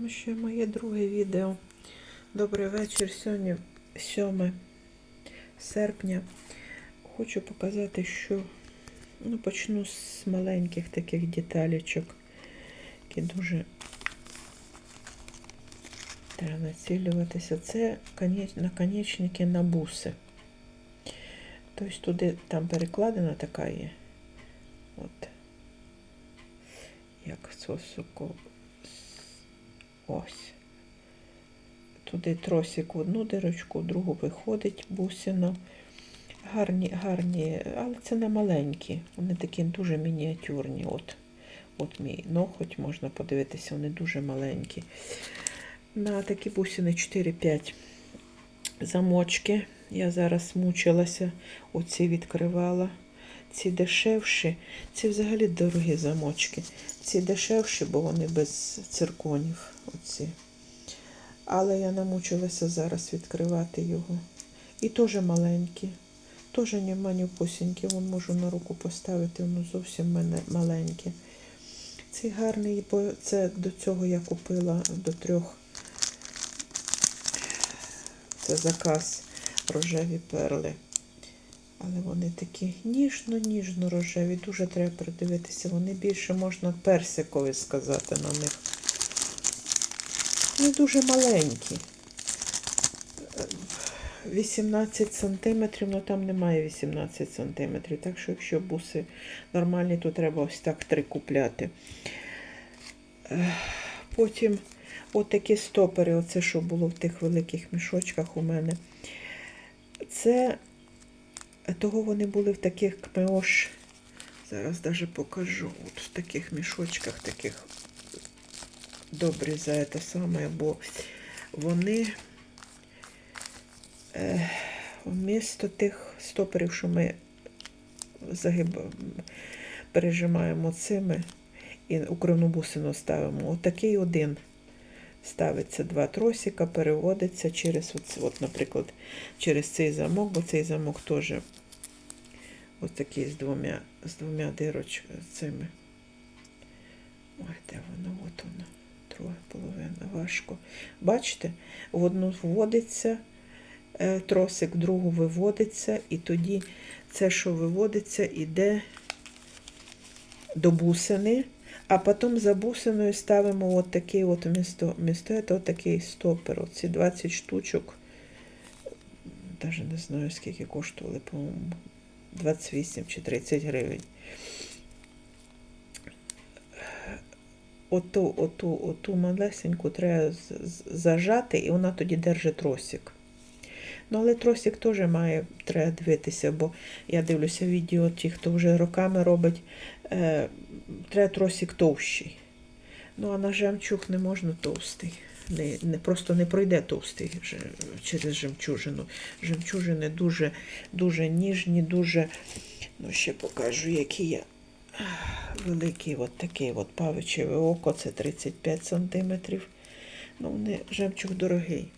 Ну, ще моє друге відео. Добрий вечір. Сьогодні 7 серпня. Хочу показати, що ну, почну з маленьких таких деталечок, які дуже треба націлюватися. Це наконечники на буси. Тобто туди там перекладина така є. От. Як сосуко. Ось. Туди тросик в одну дирочку, в другу виходить бусина. Гарні, гарні, але це не маленькі. Вони такі дуже мініатюрні. От, от мій ноготь, можна подивитися, вони дуже маленькі. На такі бусини 4-5 замочки. Я зараз мучилася, оці відкривала. Ці дешевші, ці взагалі дорогі замочки. Ці дешевші, бо вони без цирконів. Оці. Але я намучилася зараз відкривати його. І теж маленькі. Теж не манюпусінькі. Вон можу на руку поставити, воно зовсім мене маленьке. Цей гарний, бо це до цього я купила до трьох. Це заказ рожеві перли. Але вони такі ніжно-ніжно рожеві. Дуже треба придивитися. Вони більше можна персикові сказати на них. Вони дуже маленькі. Е, 18 сантиметрів, ну там немає 18 сантиметрів. Так що, якщо буси нормальні, то треба ось так три купляти. Е, Потім отакі стопери, оце що було в тих великих мішочках у мене. Це того вони були в таких кмеош. Зараз даже покажу. От в таких мішочках, таких добрі за це саме, бо вони е, вмісто тих стоперів, що ми загиб... пережимаємо цими і укривну бусину ставимо. Отакий один ставиться два тросика, переводиться через, оце, от, наприклад, через цей замок, бо цей замок теж ось такий з двома, з двома дирочками цими. Ой, де воно? От воно. Друга половина. Важко. Бачите, в одну вводиться е, тросик, в другу виводиться, і тоді це, що виводиться, іде до бусини. А потім за бусиною ставимо от такий от вмісто, вмісто цього такий стопер. Оці 20 штучок. Навіть не знаю, скільки коштували, по-моєму, 28 чи 30 гривень. Оту, оту, оту малесеньку треба зажати, і вона тоді держить тросик. Ну, але тросик теж має, треба дивитися, бо я дивлюся відео, ті, хто вже роками робить, е, треба тросик товщий. Ну, а на жемчуг не можна товстий. Не, не, просто не пройде товстий через жемчужину. Жемчужини дуже, дуже ніжні, дуже, ну ще покажу, які я. Великий от такий от павичеве око, це 35 сантиметрів. Ну, вони жемчуг дорогий.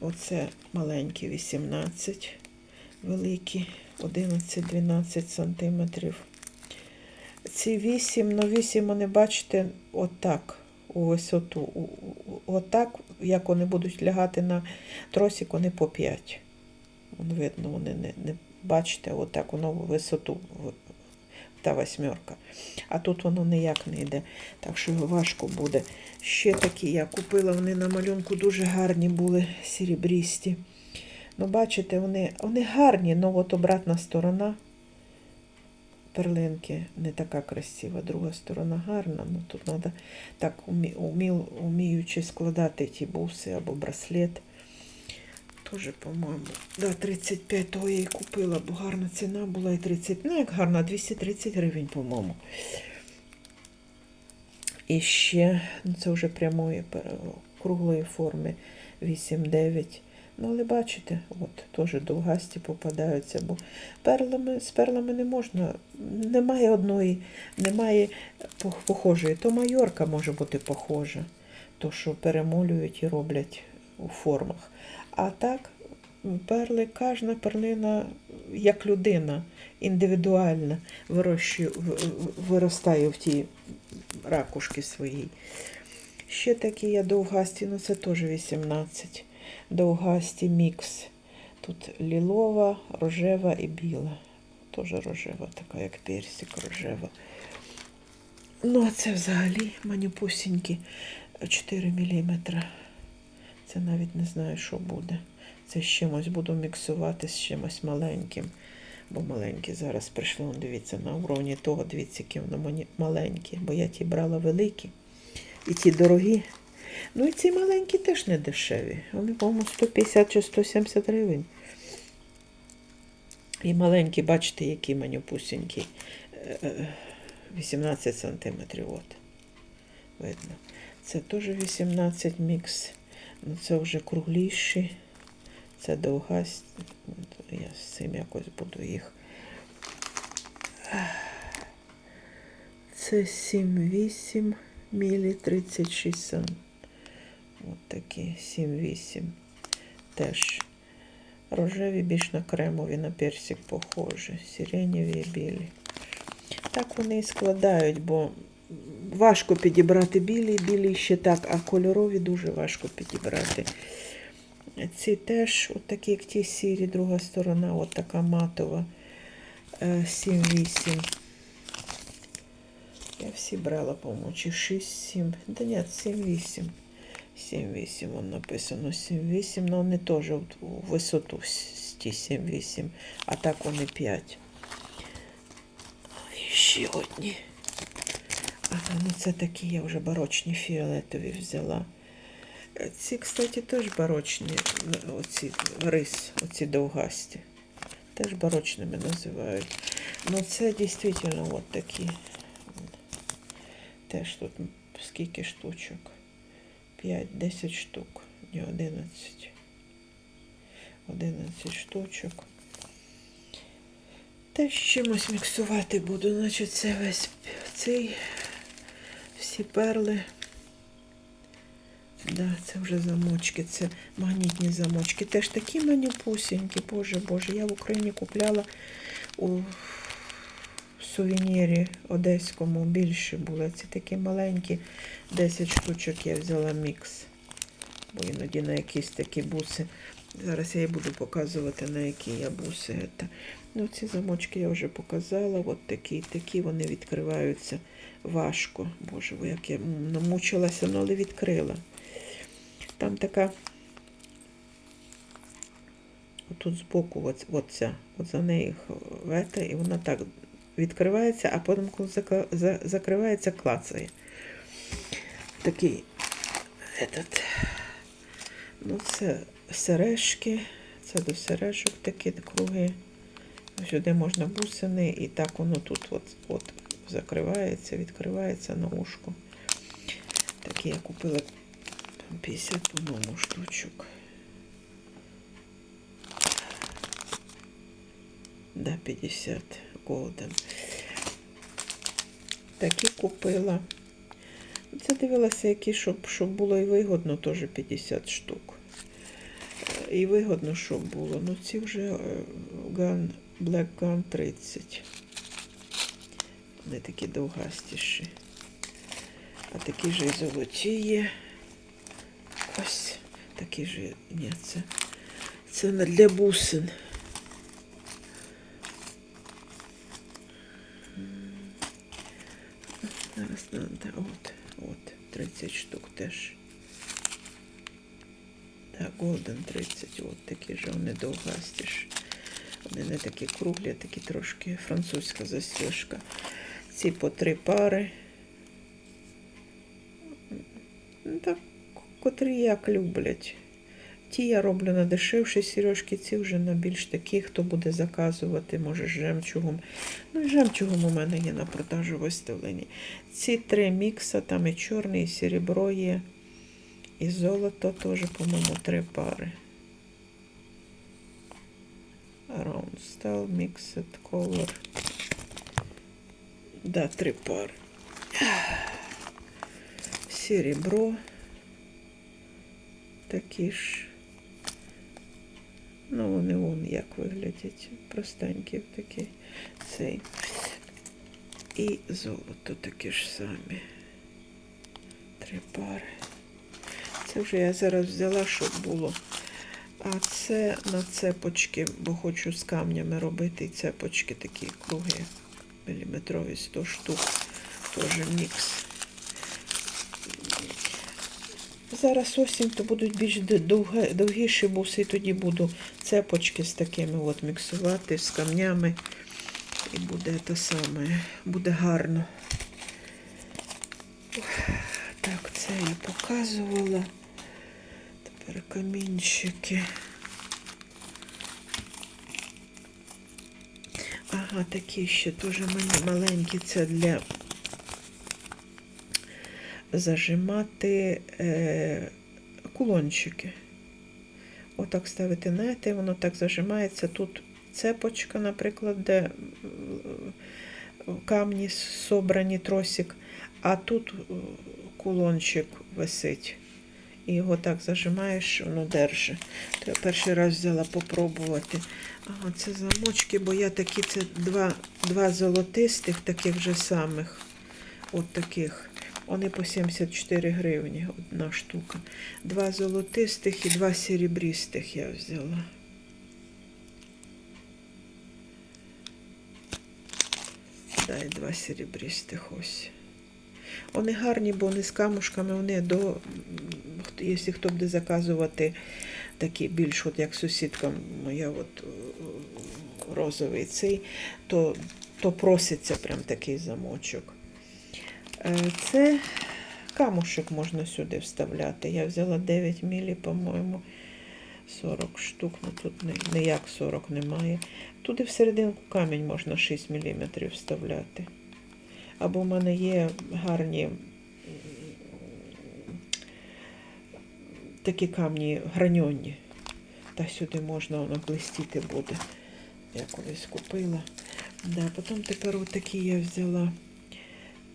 Оце маленькі 18, великі 11-12 сантиметрів. Ці 8, ну 8 вони, бачите, отак, у висоту. Отак, як вони будуть лягати на тросик, вони по 5. Видно, вони не, не бачите, отак воно в висоту, та восьмерка. А тут воно ніяк не йде. Так що його важко буде. Ще такі я купила, вони на малюнку дуже гарні були, срібрісті. Ну, бачите, вони, вони гарні, але от обратна сторона перлинки не така красива. Друга сторона гарна. Ну, тут треба так уміючи складати ті буси або браслет. Тоже, по-моєму, да, 35 того я і купила, бо гарна ціна була і 30, ну як гарна, 230 гривень, по-моєму. І ще, ну це вже прямої круглої форми 8-9. Ну, але бачите, от теж довгасті попадаються, бо перлами, з перлами не можна, немає одної, немає похожої. То майорка може бути похожа, то що перемолюють і роблять у формах. А так, перли, кожна перлина як людина, індивідуальна, вирощує, виростає в тій ракушки своїй. Ще такі є довгасті, ну це теж 18. Довгасті мікс. Тут лілова, рожева і біла. Теж рожева, така як персик рожева. Ну, а це взагалі манюпусінькі 4 мм. Це навіть не знаю, що буде. Це з чимось буду міксувати з чимось маленьким. Бо маленькі зараз прийшло, дивіться, на уровні того, дивіться, які воно маленькі. Бо я ті брала великі. І ті дорогі. Ну і ці маленькі теж не дешеві. Вони, по-моєму, 150 чи 170 гривень. І маленькі, бачите, які манюпусінькі. Е, е, 18 сантиметрів. От. Видно. Це теж 18 мікс. Це вже кругліші. Це довгасті. Я з цим якось буду їх. Це 7-8 мілі 36 см. От такі 7-8. Теж рожеві більш на кремові, на персик похожі. Сиренєві білі. Так вони і складають, бо важко підібрати білі, білі ще так, а кольорові дуже важко підібрати. Ці теж, от такі, як ті сірі, друга сторона, от така матова. Е, 7-8. Я всі брала, по-моєму, чи 6-7. Да ні, 7-8. 7-8, вон написано 7-8, але вони теж у висоту ті 7-8, а так вони 5. І ще одні. Ага, ну це такі я вже барочні фіолетові взяла. Е, Ці, кстати, теж барочні, е, оці рис, оці довгасті. Теж барочними називають. Ну це дійсно от такі. Теж тут скільки штучок? 5-10 штук. Ні, 11. 11 штучок. Теж чимось міксувати буду. Значить, це весь цей всі перли. Да, це вже замочки, це магнітні замочки. Теж такі манюпусінькі, боже, боже. Я в Україні купляла у сувенірі одеському більше було. Ці такі маленькі, 10 штучок я взяла мікс. Бо іноді на якісь такі буси. Зараз я і буду показувати, на які я буси. Це. Ну, ці замочки я вже показала. От такі, такі вони відкриваються важко. Боже, бо як я намучилася, ну, але відкрила. Там така. Отут збоку, от, от от за неї вета, і вона так відкривається, а потім, коли закривається, клацає. Такий этот. Ну, це сережки, це до сережок такі круги. Сюди можна бусини, і так воно тут от, от закривається, відкривається на ушко. Такі я купила 50, по-моєму, штучок. Да, 50 голден. Такі купила. Це дивилася, які, щоб, щоб було і вигодно, теж 50 штук. Е, І вигодно, щоб було. Ну, ці вже е, Black Gun 30. Вони такі довгастіші. А такі ж і золоті є. Ось такі ж. Ні, це, це не для бусин. Зараз надо. От, от, 30 штук теж. Так, Golden 30, от такі ж вони довгастіші. Вони такі круглі, такі трошки французька застіжка. Ці по три пари. Ну, Так, котрі як люблять. Ті я роблю на дешевші сережки, ці вже на більш такі, хто буде заказувати, може, жемчугом. Ну, і жемчугом у мене є на продажу виставлені. Ці три мікса, там і чорний, і серебро є, і золото теж, по-моєму, три пари. Round Style Mixed Color. Да, три пари. Серебро. Такі ж. Ну, вони вон як виглядять. Простенькі такі. Цей. І золото такі ж самі. Три пари. Це вже я зараз взяла, щоб було. А це на цепочки, бо хочу з камнями робити цепочки такі круги, міліметрові 100 штук. Теж мікс. Зараз осінь, то будуть більш довгіші буси, і тоді буду цепочки з такими от міксувати з камнями. І буде те саме, буде гарно. Так, це я показувала. Камінчики. Ага, такі ще дуже маленькі. Це для зажимати е, кулончики. Отак ставити нити, воно так зажимається. Тут цепочка, наприклад, де е, камні собрані тросик, а тут е, кулончик висить. І його так зажимаєш, що воно держи. То я перший раз взяла попробувати. Ага, це замочки, бо я такі, це два, два золотистих, таких же самих. От таких. Вони по 74 гривні, одна штука. Два золотистих і два серебристих я взяла. Дай два серебристих ось. Вони гарні, бо вони з камушками, вони до, якщо хто буде заказувати такі більш, от як сусідка моя, от е, розовий цей, то, то проситься прям такий замочок. Е, Це камушек можна сюди вставляти. Я взяла 9 мілі, по-моєму, 40 штук, ну тут ніяк 40 немає. Туди всерединку камінь можна 6 мм вставляти. Або в мене є гарні такі камні граньонні. Та сюди можна воно блистіти буде. Я колись купила. Да, потім тепер отакі я взяла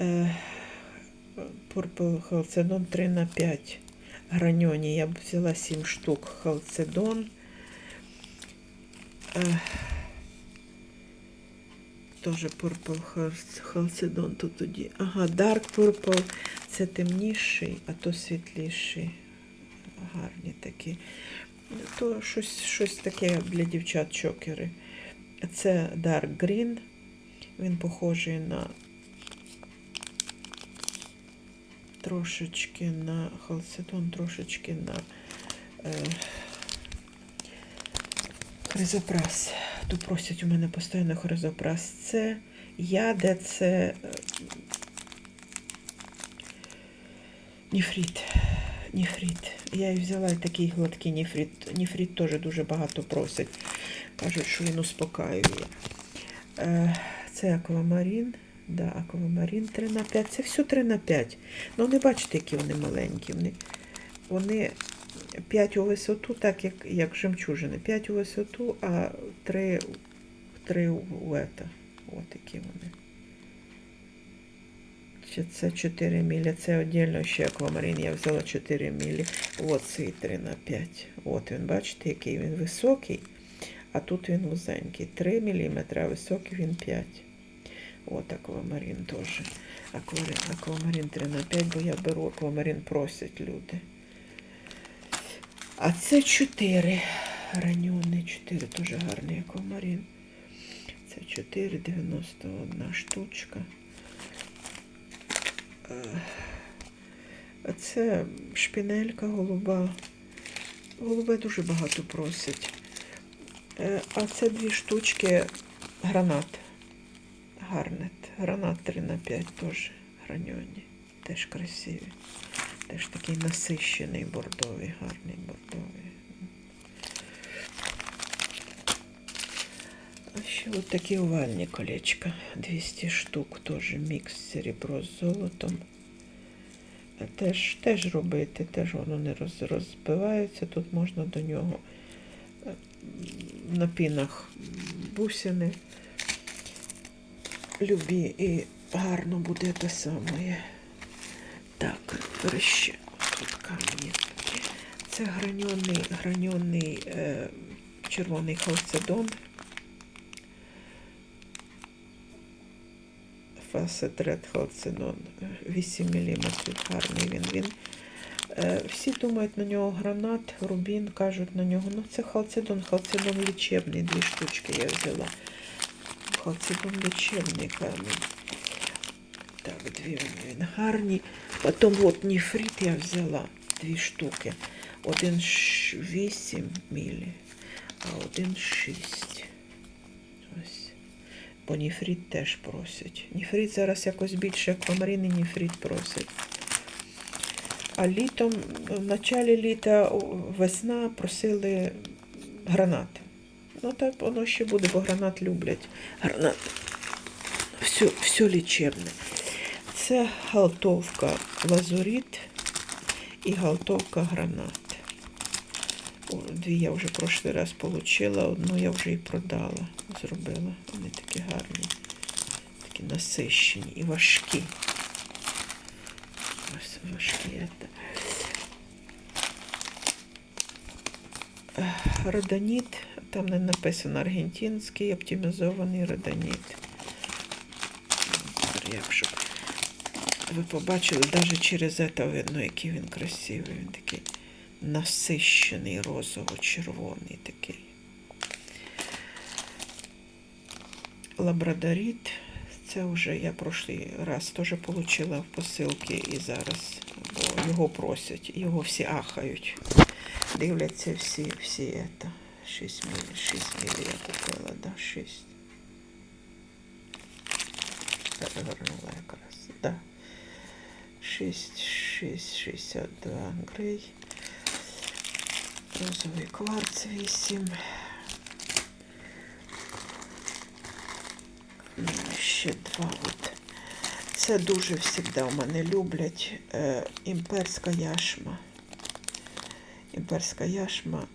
е, Purple Халцедон 3 на 5 граньоні. Я б взяла 7 штук халцедон. Е, Тоже Purple Халцедон тут тоді. Ага, Dark Purple це темніший, а то світліший. Гарні такі. То щось, щось таке для дівчат чокери. Це Dark Green. Він похожий на трошечки на халцедон, трошечки на е, хризопрас. Тут просять у мене постійно хризопрас. Це яде, це е, ніфрит. Ніфрит. Я і взяла такий гладкий ніфрит. Ніфрит теж дуже багато просять. Кажуть, що він успокаює. Е, Це аквамарін. Да, аквамарін 3 на 5. Це все 3 на 5. Ну, не бачите, які вони маленькі. Вони, вони 5 у висоту, так як, як жемчужини. 5 у висоту, а 3, 3 у ета. От які вони. Чи це 4 мілі. Це віддільно ще аквамарин. Я взяла 4 мілі. Цей 3 на 5. От він, бачите, який він високий, а тут він вузенький. 3 мм, а високий він 5. От аквамарин теж. Акварин, аквамарин 3 на 5, бо я беру аквамарин, просять люди. А це 4. Раньоний 4, дуже гарний аквамарин. Це 4,91 штучка. А це шпінелька голуба. Голубе дуже багато просять. Е, А це дві штучки гранат. Гарнет. Гранат 3 на 5 теж граньоні. Теж красиві. Теж такий насищений бордовий, гарний бордовий. Ще от такі овальні колечка. 200 штук, теж мікс серебро з золотом. Теж, теж робити, теж воно не роз, розбивається. Тут можна до нього е, на пінах бусини любі і гарно буде те саме. Так, тепер ще тут камені. Це граньонний, граньонний е, червоний халцедон. Фасет Ред Халцедон. 8 мм гарний він. Він Е, Всі думають на нього гранат, рубін, кажуть на нього. Ну це халцедон, халцедон лічебний, дві штучки я взяла. Халцедон лічебний камінь. Так, дві він гарні. Потім от ніфрит я взяла дві штуки. Один 8 мілі, а один 6. Ось. Бо ніфрит теж просять. Ніфрит зараз якось більше аквамарини, ніфрит просять. А літом, в началі літа, весна просили гранат. Ну так воно ще буде, бо гранат люблять. Гранат. Все, все лічебне. Це галтовка лазурит і галтовка гранат. Дві я вже прошлий раз отримала, одну я вже і продала, зробила. Вони такі гарні, такі насищені і важкі. Ось важкі. Родоніт, там не написано аргентинський оптимізований родоніт. Ви побачили, навіть через це видно, який він красивий. Він такий насищений, розово-червоний такий. Лабрадоріт. Це вже я прошлий раз теж отримала в посилки і зараз, бо його просять, його всі ахають. Дивляться всі, всі это. 6 міль, 6 міль я купила, да, 6. Перевернула якраз, да. 6, 6, 62 грей. Розовий кварц 8. Ну, Ще два от. Це дуже завжди у мене люблять. Е, імперська яшма. Імперська яшма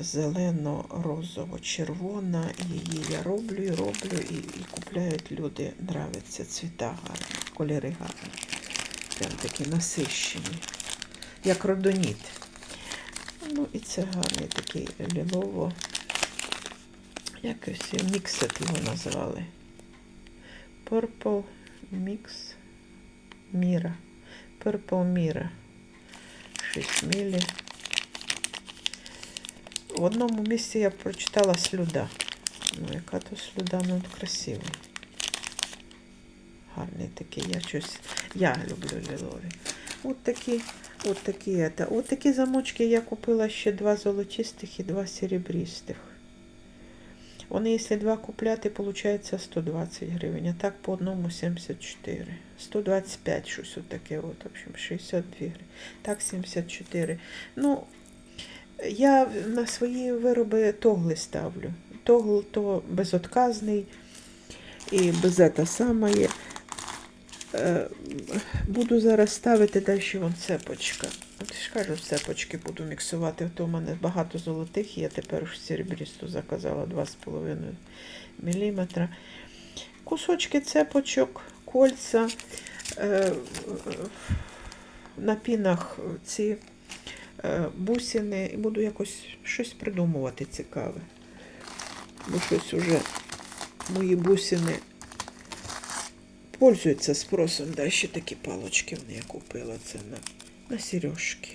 зелено-розово-червона. Її я роблю і роблю, і, і купляють люди. Нравиться цвіта гарні, кольори гарні. Прям такі насищені. Як родоніт. Ну і це гарний такий лілово. Якось міксет його назвали. Purple Mix Mira. Purple Mira. 6 мілі. В одному місці я прочитала слюда. Ну, яка то слюда, ну красивий. Гарний такий. Я щось. Я люблю лілові. От такі, от такі. От такі замочки я купила ще два золотистих і два серебристих. Вони, якщо два купляти, виходить 120 гривень, а так по одному 74. 125 щось отаке, от, в общем, 62 гривень. Так, 74. Ну, я на свої вироби тогли ставлю. Тогл то безотказний і без це саме. Е, Буду зараз ставити далі вон цепочка. От ж кажу, цепочки буду міксувати. То у мене багато золотих, я тепер серебрісту заказала 2,5 мм. Кусочки цепочок, кольця, е, на пінах ці е, бусини. І буду якось щось придумувати цікаве. Бо щось уже мої бусини пользуються спросом. Да, ще такі палочки вони я купила. Це на, на сережки.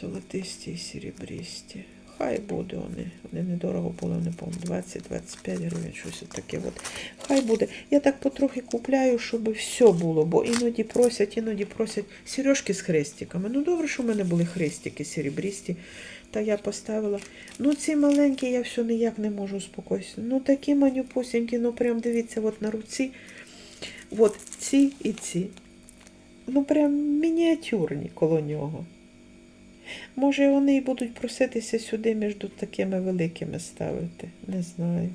Золотисті і серебристі. Хай буде вони. Вони недорого були, не пам'ятаю, 20-25 гривень, щось таке. От. Хай буде. Я так потрохи купляю, щоб все було, бо іноді просять, іноді просять сережки з хрестиками. Ну добре, що в мене були хрестики серебристі. Та я поставила. Ну, ці маленькі я все ніяк не можу успокоїтися. Ну такі манюпусінькі, ну прям дивіться, от на руці. От ці і ці. Ну, прям мініатюрні коло нього. Може, вони і будуть проситися сюди між такими великими ставити. Не знаю.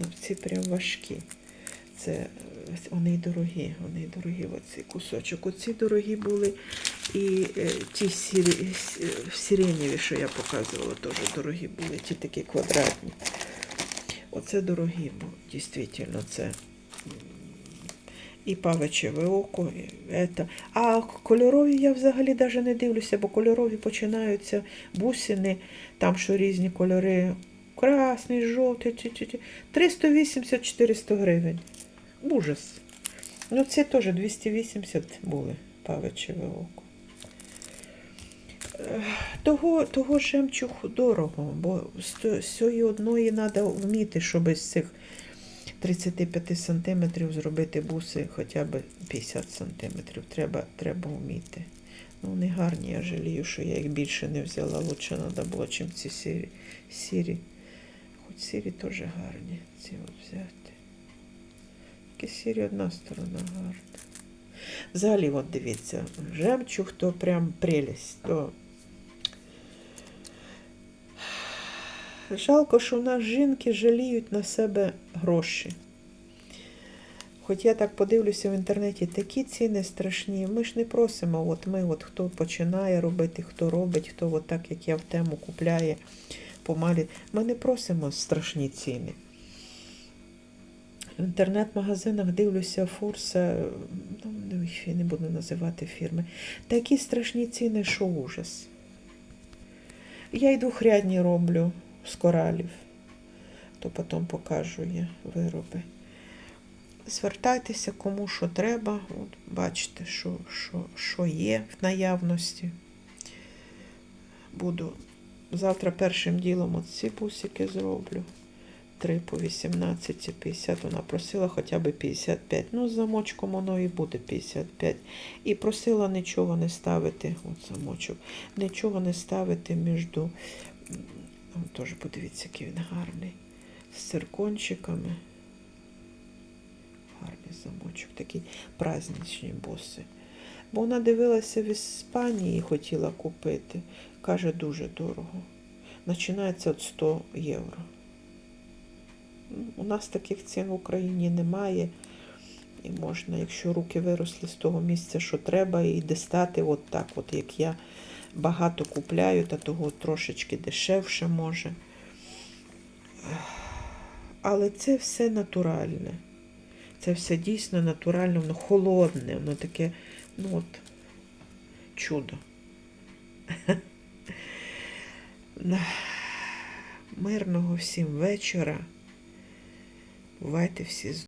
Ну, ці прям важкі. Це вони дорогі, вони дорогі оці кусочок. Оці дорогі були і е, ті сірі, що я показувала, теж дорогі були, ті такі квадратні. Оце дорогі, бо дійсно це і павичеве око, і ета. А кольорові я взагалі навіть не дивлюся, бо кольорові починаються бусини, там що різні кольори. Красний, жовтий, ті- ті- ті. 380-400 гривень. Ужас. Ну, це теж 280 були. павичеве око. Того, того жемчуг дорого, бо з цієї одної треба вміти, щоб із цих 35 сантиметрів зробити буси хоча б 50 сантиметрів. Треба, треба вміти. Ну, вони гарні, я жалію, що я їх більше не взяла. Лучше треба було, чим ці сірі. сірі. Хоч сірі теж гарні. Ці от взяти. Тільки сірі одна сторона гарна. Взагалі, от дивіться, жемчуг то прям прелість. То... Жалко, що в нас жінки жаліють на себе гроші. Хоч я так подивлюся в інтернеті, такі ціни страшні. Ми ж не просимо, от ми, от хто починає робити, хто робить, хто от так, як я в тему купляє помалі. Ми не просимо страшні ціни. В інтернет-магазинах дивлюся Фурса, ну, не- буду називати фірми. Такі страшні ціни, що ужас. Я й двохрядні роблю з коралів, то потім покажу я вироби. Звертайтеся кому що треба. От бачите, що, що, що є в наявності. Буду завтра першим ділом от ці бусики зроблю. 3 по 18 і 50. Вона просила хоча б 55. Ну, з замочком воно і буде 55. І просила нічого не ставити. От замочок. Нічого не ставити між. м, Теж подивіться, який він гарний. З циркончиками. Гарний замочок, такий праздничні боси. Бо вона дивилася в Іспанії і хотіла купити. Каже, дуже дорого. Починається від 100 євро. У нас таких цін в Україні немає. І можна, якщо руки виросли з того місця, що треба, і дістати от так, от як я багато купляю, та того трошечки дешевше може. Але це все натуральне. Це все дійсно натуральне, воно холодне, воно таке, ну от, чудо. Мирного всім вечора. Бувайте всі здорові.